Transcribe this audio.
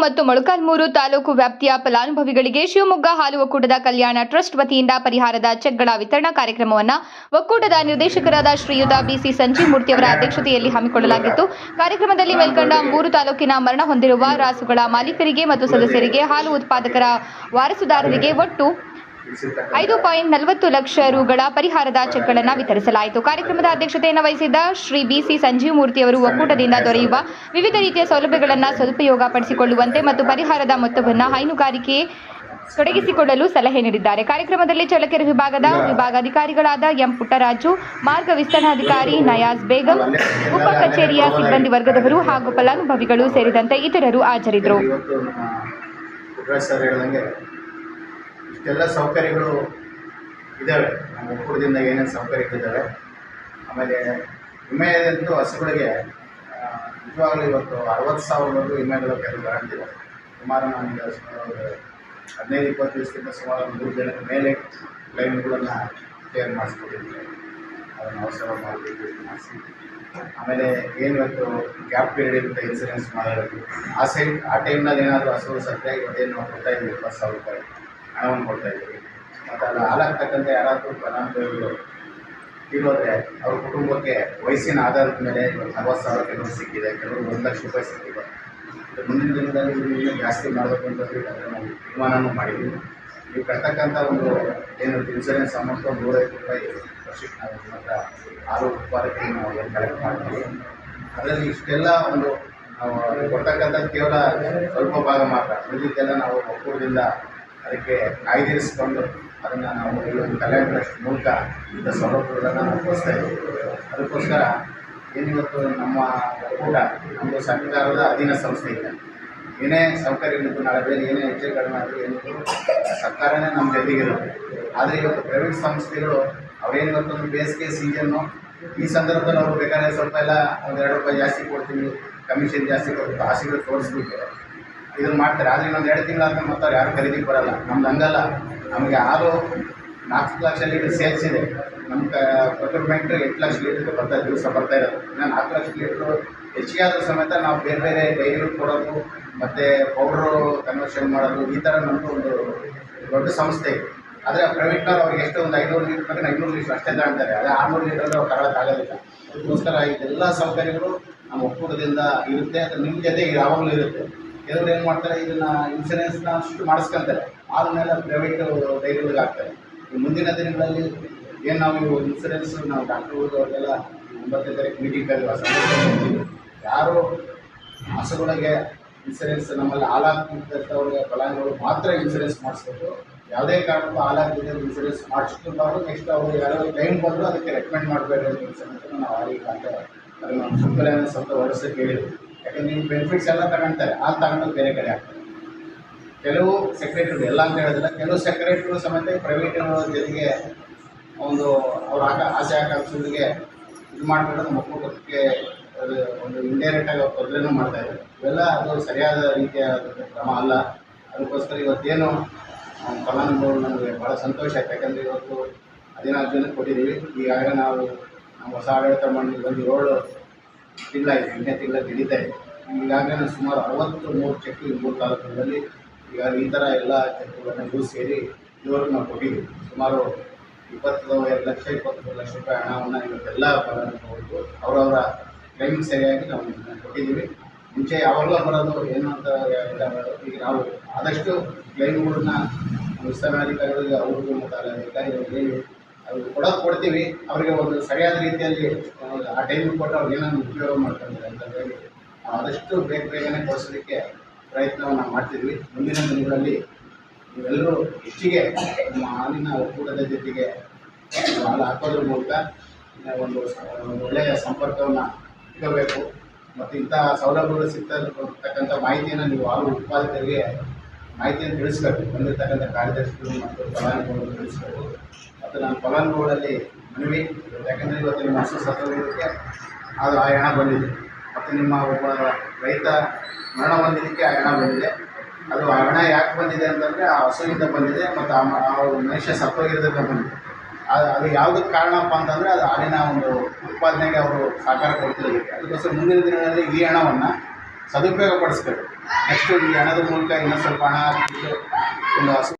ಮತ್ತು ಮೊಳಕಾಲ್ಮೂರು ತಾಲೂಕು ವ್ಯಾಪ್ತಿಯ ಫಲಾನುಭವಿಗಳಿಗೆ ಶಿವಮೊಗ್ಗ ಹಾಲು ಒಕ್ಕೂಟದ ಕಲ್ಯಾಣ ಟ್ರಸ್ಟ್ ವತಿಯಿಂದ ಪರಿಹಾರದ ಚೆಕ್ಗಳ ವಿತರಣಾ ಕಾರ್ಯಕ್ರಮವನ್ನು ಒಕ್ಕೂಟದ ನಿರ್ದೇಶಕರಾದ ಶ್ರೀಯುತ ಬಿಸಿ ಸಂಜೀವ್ ಅವರ ಅಧ್ಯಕ್ಷತೆಯಲ್ಲಿ ಹಮ್ಮಿಕೊಳ್ಳಲಾಗಿತ್ತು. ಕಾರ್ಯಕ್ರಮದಲ್ಲಿ ಮೇಲ್ಕಂಡ ಮೂರು ತಾಲೂಕಿನ ಮರಣ ಹೊಂದಿರುವ ರಾಸುಗಳ ಮಾಲೀಕರಿಗೆ ಮತ್ತು ಸದಸ್ಯರಿಗೆ ಹಾಲು ಉತ್ಪಾದಕರ ವಾರಸುದಾರರಿಗೆ ಒಟ್ಟು ಐದು ಪಾಯಿಂಟ್ ನಲವತ್ತು ಲಕ್ಷ ರೂಗಳ ಪರಿಹಾರದ ಚೆಕ್ಗಳನ್ನು ವಿತರಿಸಲಾಯಿತು. ಕಾರ್ಯಕ್ರಮದ ಅಧ್ಯಕ್ಷತೆಯನ್ನು ವಹಿಸಿದ್ದ ಶ್ರೀ ಬಿಸಿ ಸಂಜೀವ್ ಮೂರ್ತಿ ಅವರು ಒಕ್ಕೂಟದಿಂದ ದೊರೆಯುವ ವಿವಿಧ ರೀತಿಯ ಸೌಲಭ್ಯಗಳನ್ನು ಸದುಪಯೋಗ ಪಡಿಸಿಕೊಳ್ಳುವಂತೆ ಮತ್ತು ಪರಿಹಾರದ ಮೊತ್ತವನ್ನು ಹೈನುಗಾರಿಕೆ ತೊಡಗಿಸಿಕೊಳ್ಳಲು ಸಲಹೆ ನೀಡಿದ್ದಾರೆ. ಕಾರ್ಯಕ್ರಮದಲ್ಲಿ ಚಳ್ಳಕೆರೆ ವಿಭಾಗದ ವಿಭಾಗಾಧಿಕಾರಿಗಳಾದ ಎಂ ಪುಟ್ಟರಾಜು, ಮಾರ್ಗ ವಿಸ್ತರಣಾಧಿಕಾರಿ ನಯಾಜ್ ಬೇಗಂ, ಉಪ ಕಚೇರಿಯ ಸಿಬ್ಬಂದಿ ವರ್ಗದವರು ಹಾಗೂ ಫಲಾನುಭವಿಗಳು ಸೇರಿದಂತೆ ಇತರರು ಹಾಜರಿದ್ದರು ಇವತ್ತು ನಮ್ಮ ಪುಟ್ಟರಾಜ್ ಸರ್ ಹೇಳ್ದಂಗೆ ಇಷ್ಟೆಲ್ಲ ಸೌಕರ್ಯಗಳು ಇದ್ದಾವೆ. ನಮ್ಮ ಒಕ್ಕೂಟದಿಂದ ಏನೇನು ಸೌಕರ್ಯಗಳಿದ್ದಾವೆ. ಆಮೇಲೆ ವಿಮೆಯಂತೂ ಹಸುಗಳಿಗೆ ನಿಜವಾಗಲೂ ಇವತ್ತು ಅರವತ್ತು ಸಾವಿರವರೆಗೂ ವಿಮೆಗಳು ಕೆಲವು ಬರಂತಿದೆ ಸುಮಾರು ನಾನೀಗ ಸುಮಾರು ಹದಿನೈದು, ಇಪ್ಪತ್ತು ದಿವಸದಿಂದ ಸುಮಾರು ಮೂರು ಜನದ ಮೇಲೆ ಕ್ಲೈಮ್ಗಳನ್ನು ಕ್ಲಿಯರ್ ಮಾಡಿಸ್ಕೊಟ್ಟಿದ್ದೀನಿ ಅದನ್ನು ಅವಸರ ಮಾಡಬೇಕು ಮಾಡಿಸಿ ಆಮೇಲೆ ಏನು ಇವತ್ತು ಗ್ಯಾಪ್ ಪೀರಿಯಡ್ ಇರುತ್ತೆ ಇನ್ಸೂರೆನ್ಸ್ ಮಾಡೋದಕ್ಕೆ. ಆ ಸೈಡ್, ಆ ಟೈಮ್ನಲ್ಲಿ ಏನಾದರೂ ಹಸುಗಳು ಸತ್ಯ ಇವತ್ತೇನು ಕೊಡ್ತಾ ಇಪ್ಪತ್ತು ಸಾವಿರ ರೂಪಾಯಿ. ಹಣವನ್ನು ಕೊಡ್ತಾ ಇದ್ದೀವಿ ಮತ್ತು ಅದು ಹಾಲಾಗ್ತಕ್ಕಂಥ ಯಾರಾದರೂ ಫಲಾನುಭವಿಗಳು ಇರೋದ್ರೆ ಅವ್ರ ಕುಟುಂಬಕ್ಕೆ ವಯಸ್ಸಿನ ಆಧಾರದ ಮೇಲೆ ಇವತ್ತು ನಲವತ್ತು ಸಾವಿರ ಕೆಲವರು ಸಿಕ್ಕಿದೆ ಕೆಲವರು ಒಂದು ಲಕ್ಷ ರೂಪಾಯಿ ಸಿಕ್ಕಿದೆ. ಮುಂದಿನ ದಿನದಲ್ಲಿ ಇನ್ನೂ ಜಾಸ್ತಿ ಮಾಡಬೇಕು ಅಂತಂದ್ರೆ ನಾವು ತೀರ್ಮಾನನೂ ಮಾಡಿದ್ದೀವಿ. ನೀವು ಕಟ್ಟತಕ್ಕಂಥ ಒಂದು ಏನು ಇನ್ಸೂರೆನ್ಸ್ ಅಮೌಂಟ್ ಒಂದು ನೂರೈವತ್ತು ರೂಪಾಯಿ ವರ್ಷಕ್ಕೆ ನಾವು ಮಾತ್ರ ಆರು ಉತ್ಪಾದಕರಿಗೆ ನಾವು ಕಲೆಕ್ಟ್ ಮಾಡ್ತೀವಿ. ಅದರಲ್ಲಿ ಇಷ್ಟೆಲ್ಲ ಒಂದು ನಾವು ಕೊಡ್ತಕ್ಕಂಥ ಕೇವಲ ಸ್ವಲ್ಪ ಭಾಗ ಮಾತ್ರ. ಉಳಿದಿದ್ದೆಲ್ಲ ನಾವು ಒಕ್ಕೂಟದಿಂದ ಅದಕ್ಕೆ ಕಾಯ್ದಿರಿಸಿಕೊಂಡು ಅದನ್ನು ನಾವು ಇಲ್ಲೊಂದು ಕಲ್ಯಾಣ ಟ್ರಸ್ಟ್ ಮೂಲಕ ಇಂಥ ಸೌಲಭ್ಯಗಳನ್ನು ನಾವು ಕೊಡಿಸ್ತಾ ಇದ್ದೀವಿ. ಅದಕ್ಕೋಸ್ಕರ ಏನಿವತ್ತು ನಮ್ಮ ಒಕ್ಕೂಟ ಒಂದು ಸರ್ಕಾರದ ಅಧೀನ ಸಂಸ್ಥೆ ಇದೆ. ಏನೇ ಸೌಕರ್ಯಗಳಿದ್ದು ನಾಳೆ ಬೇರೆ ಏನೇ ಹೆಚ್ಚು ಕಡಿಮೆ ಆದರೂ ಏನಿದ್ರು ಸರ್ಕಾರನೇ ನಮ್ಮ ಜೊತೆಗಿರುತ್ತೆ ಆದರೆ ಇವತ್ತು ಪ್ರೈವೇಟ್ ಸಂಸ್ಥೆಗಳು ಅವರೇನಿವತ್ತು ಒಂದು ಬೇಸಿಗೆ ಸೀಸನ್ನು ಈ ಸಂದರ್ಭದಲ್ಲಿ ಅವ್ರು ಬೇಕಾದ್ರೆ ಸ್ವಲ್ಪ ಎಲ್ಲ ಒಂದು ಎರಡು ರೂಪಾಯಿ ಜಾಸ್ತಿ ಕೊಡ್ತೀವಿ ಕಮಿಷನ್ ಜಾಸ್ತಿ ಕೊಡ್ತೀವಿ, ಆಸೆಗಳು ತೋರಿಸ್ಬಿಟ್ಟು ಇದನ್ನು ಮಾಡ್ತಾರೆ. ಆದರೆ ಇನ್ನೊಂದು ಎರಡು ತಿಂಗಳಾದ್ಮೇಲೆ ಮತ್ತೆ ಅವ್ರು ಯಾರು ಖರೀದಿಗೆ ಬರಲ್ಲ. ನಮ್ದು ಹಂಗಲ್ಲ. ನಮಗೆ ಹಾಲು ನಾಲ್ಕು ಲಕ್ಷ ಲೀಟ್ರ್ ಸೇಲ್ಸ್ ಇದೆ. ನಮ್ಮ ಪ್ರೊಕ್ಯೂರ್ಮೆಂಟ್ ಎಂಟು ಲಕ್ಷ ಲೀಟ್ರ್ ಬರ್ತಾ ದಿವಸ ಬರ್ತಾ ಇರೋದು. ಇನ್ನು ನಾಲ್ಕು ಲಕ್ಷ ಲೀಟ್ರು ಹೆಚ್ಚಿಗೆ ಆದ ಸಮೇತ ನಾವು ಬೇರೆ ಬೇರೆ ಡೈರಿ ಕೊಡೋದು, ಮತ್ತು ಪೌಡ್ರು ಕನ್ವರ್ಷನ್ ಮಾಡೋದು, ಈ ಥರ ನಮ್ಮದು ಒಂದು ದೊಡ್ಡ ಸಂಸ್ಥೆ. ಆದರೆ ಪ್ರೈವೇಟ್ನವ್ರು ಅವ್ರಿಗೆ ಎಷ್ಟು ಒಂದು ಐನೂರು ಲೀಟ್ರ್ ಬೇಕಾದ್ರೆ ಐನೂರು ಲೀಟ್ರ್ ಅಷ್ಟೇ ತಗೊಳ್ತಾರೆ ಅದೇ ಆರುನೂರು ಲೀಟ್ರಲ್ಲಿ ಅವ್ರು ತಗೊಳಕ್ಕಾಗೋದಿಲ್ಲ ಅದಕ್ಕೋಸ್ಕರ ಇದೆಲ್ಲ ಸೌಕರ್ಯಗಳು ನಮ್ಮ ಒಕ್ಕೂಟದಿಂದ ಇರುತ್ತೆ. ಅದು ನಿಮ್ಮ ಜೊತೆ ಯಾವಾಗಲೂ ಇರುತ್ತೆ. ಕೆಲವರು ಏನು ಮಾಡ್ತಾರೆ, ಇದನ್ನ ಇನ್ಸೂರೆನ್ಸ್ನ ಅಷ್ಟು ಮಾಡಿಸ್ಕೊಂತಾರೆ. ಆದ್ಮೇಲೆ ಪ್ರೈವೇಟ್ ಡೈರಿಗಳಿಗೆ ಹಾಕ್ತಾರೆ ಮುಂದಿನ ದಿನಗಳಲ್ಲಿ ಏನು ನಾವು ಇವು ಇನ್ಸೂರೆನ್ಸ್ ನಾವು ಡಾಕ್ಟರ್ಗಳು ಅವ್ರಿಗೆಲ್ಲ ಒಂಬತ್ತನೇ ತಾರೀಕು ಮೀಟಿಂಗ್ ಯಾರು ಹಸುಗಳಿಗೆ ಇನ್ಸೂರೆನ್ಸ್ ನಮ್ಮಲ್ಲಿ ಹಾಲಾಗ್ತಿರ್ತವ್ರಿಗೆ ಫಲಾನುಭವಿಗಳು ಮಾತ್ರ ಇನ್ಸೂರೆನ್ಸ್ ಮಾಡಿಸ್ಬೇಕು. ಯಾವುದೇ ಕಾರಣಕ್ಕೂ ಹಾಲಾಗ್ತಿದ್ದ ಇನ್ಸೂರೆನ್ಸ್ ಮಾಡಿಸ್ಕೊಂಡವರು ನೆಕ್ಸ್ಟ್ ಅವರು ಯಾರೋ ಟೈಮ್ ಬಂದರೂ ಅದಕ್ಕೆ ರೆಕಮೆಂಡ್ ಮಾಡಬೇಡ ಇನ್ಸೂರೆನ್ಸ್ ನಾವು ಆಗಿ ಅಂತ ಅದನ್ನು ಸಂಕಲನ ಸ್ವಲ್ಪ ಹೊರಸಕ್ಕೆ ಹೇಳಿದ್ವಿ. ಯಾಕಂದ್ರೆ ನೀವು ಬೆನಿಫಿಟ್ಸ್ ಎಲ್ಲ ತಗೊಳ್ತಾರೆ ಆ ತಗೊಂಡು ಬೇರೆ ಕಡೆ ಹಾಕ್ತಾರೆ ಕೆಲವು ಸೆಕ್ರೆಟರಿ ಎಲ್ಲ ಅಂತ ಹೇಳೋದಿಲ್ಲ, ಕೆಲವು ಸೆಕ್ರೆಟರಿ ಸಮೇತ ಪ್ರೈವೇಟ್ ಜೊತೆಗೆ ಒಂದು ಅವ್ರ ಆಕ ಆಸೆ ಆಕಾಂಕ್ಷೆಗಳಿಗೆ ಇದು ಮಾಡಿಬಿಟ್ಟು ಅದು ಒಂದು ಇಂಡೈರೆಕ್ಟಾಗಿ ಅವ್ರು ತೊಂದರೆನೂ ಮಾಡ್ತಾ ಇದ್ದಾರೆ. ಇವೆಲ್ಲ ಅದು ಸರಿಯಾದ ರೀತಿಯ ಕ್ರಮ ಅಲ್ಲ. ಅದಕ್ಕೋಸ್ಕರ ಇವತ್ತೇನು ಫಲಾನುಭವಿಗಳು ನಮಗೆ ಭಾಳ ಸಂತೋಷ ಆಯ್ತು. ಯಾಕಂದರೆ ಇವತ್ತು ಹದಿನಾಲ್ಕು ಜನಕ್ಕೆ ಕೊಟ್ಟಿದ್ದೀವಿ. ಈಗಾಗಲೇ ನಾವು ನಮ್ಮ ಹೊಸ ಆಡಳಿತ ಮಂಡಳಿ ಬಂದು ಏಳು ತಿಂಗಳಾಯಿತು ಎಂಟನೇ ತಿಂಗಳ ನಡೀತಾ ಇದೆ. ಈಗಾಗಲೇ ಸುಮಾರು ಅರವತ್ತು ಮೂರು ಚೆಕ್ ಮೂರು ತಾಲೂಕುಗಳಲ್ಲಿ ಈಗ ಈ ಥರ ಎಲ್ಲ ಚೆಕ್ಗಳನ್ನು ಇವು ಸೇರಿ ಇದುವರೆಗೂ ನಾವು ಕೊಟ್ಟಿದ್ದೀವಿ. ಸುಮಾರು ಇಪ್ಪತ್ತು ಎರಡು ಲಕ್ಷ, ಇಪ್ಪತ್ತೊಂದು ಲಕ್ಷ ರೂಪಾಯಿ ಹಣವನ್ನು ಇವತ್ತೆಲ್ಲ ಬರೋದು ಅವರವರ ಟೈಮಿಂಗ್ ಸರಿಯಾಗಿ ನಾವು ಕೊಟ್ಟಿದ್ದೀವಿ. ಮುಂಚೆ ಯಾವಾಗಲೂ ಬರೋದು ಏನು ಅಂತ ಇಲ್ಲ ಈಗ ನಾವು ಆದಷ್ಟು ಕ್ಲೈಮ್ಗಳನ್ನ ವಿಸ್ತರಣಾಧಿಕಾರಿಗಳಿಗೆ ಅವ್ರಿಗೂ ಮತ್ತು ಅಧಿಕಾರಿಗಳಿಗೆ ಅವ್ರಿಗೆ ಕೊಡೋದು ಕೊಡ್ತೀವಿ. ಅವರಿಗೆ ಒಂದು ಸರಿಯಾದ ರೀತಿಯಲ್ಲಿ ಆ ಟೈಮ್ ಕೊಟ್ಟು ಅವ್ರಿಗೆ ಏನಾದ್ರು ಉಪಯೋಗ ಮಾಡ್ತಾರೆ ಅಂತ ಹೇಳಿ ಆದಷ್ಟು ಬೇಗ ಬೇಗನೆ ಕೊಡಿಸೋದಕ್ಕೆ ಪ್ರಯತ್ನವನ್ನು ಮಾಡ್ತಿದ್ವಿ. ಮುಂದಿನ ದಿನಗಳಲ್ಲಿ ನೀವೆಲ್ಲರೂ ಹೆಚ್ಚಿಗೆ ನಮ್ಮ ಹಾಲಿನ ಒಕ್ಕೂಟದ ಜೊತೆಗೆ ಹಾಲು ಹಾಕೋದ್ರ ಮೂಲಕ ಒಂದು ಒಳ್ಳೆಯ ಸಂಪರ್ಕವನ್ನು ಇಡಬೇಕು ಮತ್ತು ಇಂತಹ ಸೌಲಭ್ಯಗಳು ಸಿಗ್ತಕ್ಕಂಥ ಮಾಹಿತಿಯನ್ನು ನೀವು ಹಾಲು ಉತ್ಪಾದಕರಿಗೆ ಮಾಹಿತಿಯನ್ನು ತಿಳಿಸ್ಬೇಕು. ಬಂದಿರ್ತಕ್ಕಂಥ ಕಾರ್ಯದರ್ಶಿಗಳು ಮತ್ತು ಫಲಾನುಭವಿಗಳು ತಿಳಿಸ್ಬೇಕು. ಮತ್ತು ನಾನು ಫಲಾನುಭವಿಗಳಲ್ಲಿ ಮನವಿ, ಯಾಕಂದರೆ ಇವತ್ತು ನಿಮ್ಮ ಹಸು ಸತ್ತೋಗೋದಕ್ಕೆ ಅದು ಆ ಹಣ ಬಂದಿದೆ. ಮತ್ತು ನಿಮ್ಮ ಒಬ್ಬ ರೈತ ಮರಣ ಹೊಂದಿದ್ದಕ್ಕೆ ಆ ಹಣ ಬಂದಿದೆ. ಅದು ಆ ಹಣ ಯಾಕೆ ಬಂದಿದೆ ಅಂತಂದರೆ ಆ ಹಸುವಿಂದ ಬಂದಿದೆ ಮತ್ತು ಆ ಮನುಷ್ಯ ಸತ್ತೋಗಿರೋದಕ್ಕೆ ಬಂದಿದೆ. ಅದು ಅದು ಯಾವುದಕ್ಕೆ ಕಾರಣಪ್ಪ ಅಂತಂದರೆ ಅದು ಹಾಲಿನ ಒಂದು ಉತ್ಪಾದನೆಗೆ ಅವರು ಸಹಕಾರ ಕೊಡ್ತಿರೋದಕ್ಕೆ ಅದಕ್ಕೋಸ್ಕರ ಮುಂದಿನ ದಿನಗಳಲ್ಲಿ ಈ ಹಣವನ್ನು ಸದುಪಯೋಗ ಪಡಿಸ್ಬೇಕು. ನೆಕ್ಸ್ಟು ಈ ಹಣದ ಮೂಲಕ ಇನ್ನೂ ಸ್ವಲ್ಪ ಹಣ ಒಂದು